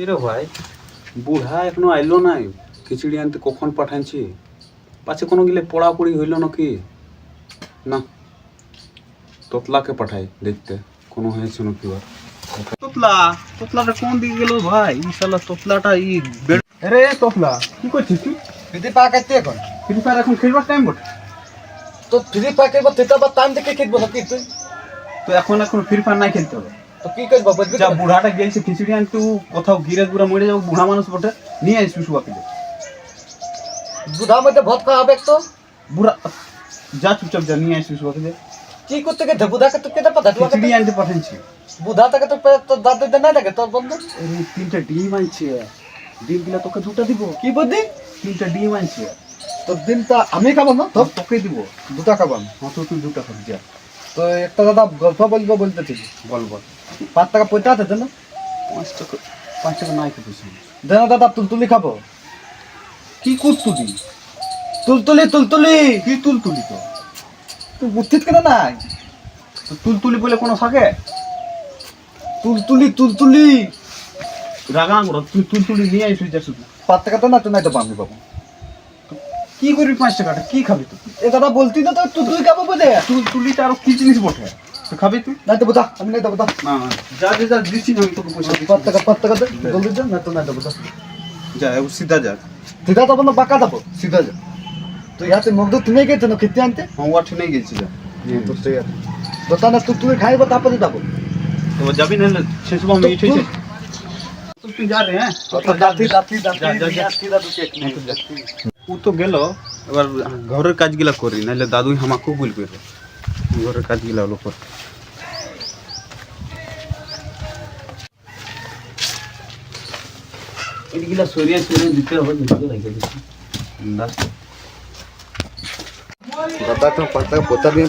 কিরে ভাই? বুড়া এখনও আইলো নাই? খিচুড়ি আনতে কখন পাঠানছি পাছে কোনো গেলে পড়াপড়ি হইল নাকি? না তোতলাকে পাঠাই দেখতে কোনো হয়েছে নাকি আর তোতলা তোতলাটা কোন দিকে গেল ভাই? ই শালা তোতলাটা ই বেড আরে তোতলা কি করছিস তুই? ফ্রি ফায়ার কাটতে এখন। ফ্রি ফায়ার এখন খেলবার টাইম বটে? তো ফ্রি তেটা বা টাইম দেখে খেলব নাকি তুই? তো এখন এখন ফ্রি ফায়ার নাই খেলতে হবে। তো কি করব বুঝবি যা বুড়াটা গেছে খিচুড়ি আনতে কোথাও গিরে গুড়া মরে যাব বুড়া মানুষ বটে নিয়ে শুয়াকে বুধা মধ্যে ভদ খাওয়া হবে তো? বুড়া যা চুপচাপ যা নিয়ে শুয়াকে কি করতে গেছে? বুধাকে তো কেটে পাঠা খিচুড়ি আনতে পাঠাচ্ছি বুধা থেকে তো তোর দাদু নাই লাগে তোর বন্ধু? তিনটা ডিম আনছে। ডিমগুলা তোকে দুটা দিব। কি বুদ্ধি? তিনটা ডিম আনছে। তোর দিনটা আমি খাব না তো তোকে দিব। দুটা খাব আমি। হ্যাঁ তো তুই দুটা খাবি যা। তো একটা দাদা গল্প বলব বলতেছি বল বল পাঁচ টাকা পয়সা আছে না। পাঁচ টাকা পাঁচ টাকা নাই তো পয়সা দেনা দাদা তুলতুলি খাব। কি করতুলি তুলতুলি তুলতুলি। কি তুল তুলি তো? তুই বুঝছিস কেন নাই? তো তুল বলে কোনো থাকে? তুলতুলি তুলতুলি। রাগা আঙুর তুই তুল তুলি নিয়ে আসবি যা শুধু। পাঁচ টাকা তো না তো নাই তো পাবি বাবু। কি করবি পাঁচ টাকাটা কি খাবি তুই এ দাদা বলতি না তো তুই তুই খাব বলে তুল তুলিটা আরও কি জিনিস বটে তো খাবি তুই না তো বুঝা আমি নাই তো বুঝা না না যা যা যা দিচ্ছি না আমি তোকে পয়সা। পাঁচ টাকা পাঁচ টাকা দে জলদি যা না তো নাই তো বুঝা যা এবার সিধা যা সিধা যাব না বাঁকা যাব সিধা যা তো ইয়াতে মুখ দুধ তুমি গেছে না খেতে আনতে হ্যাঁ ওয়াঠে নেই গেছি যা তো ঠিক আছে দোকানে তুই তুই খাইবো তারপরে যাব এবার যাবি না শেষ আমি তো- উঠেছে তুই যা রে হ্যাঁ দাঁতি দাঁতি যা, যা, যা। দাঁতি দাঁতি হ্যাঁ, তো যা। ও তো গেল এবার ঘরের কাজগুলা করি নাহলে দাদুই আমাকে বলবে রে। ঘরের কাজগুলা হলো কর এইগুলা সরিয়ে সরিয়ে দিতে হবে দিতে লাগে দাদা তো পাঁচ টাকা পয়সা দিয়ে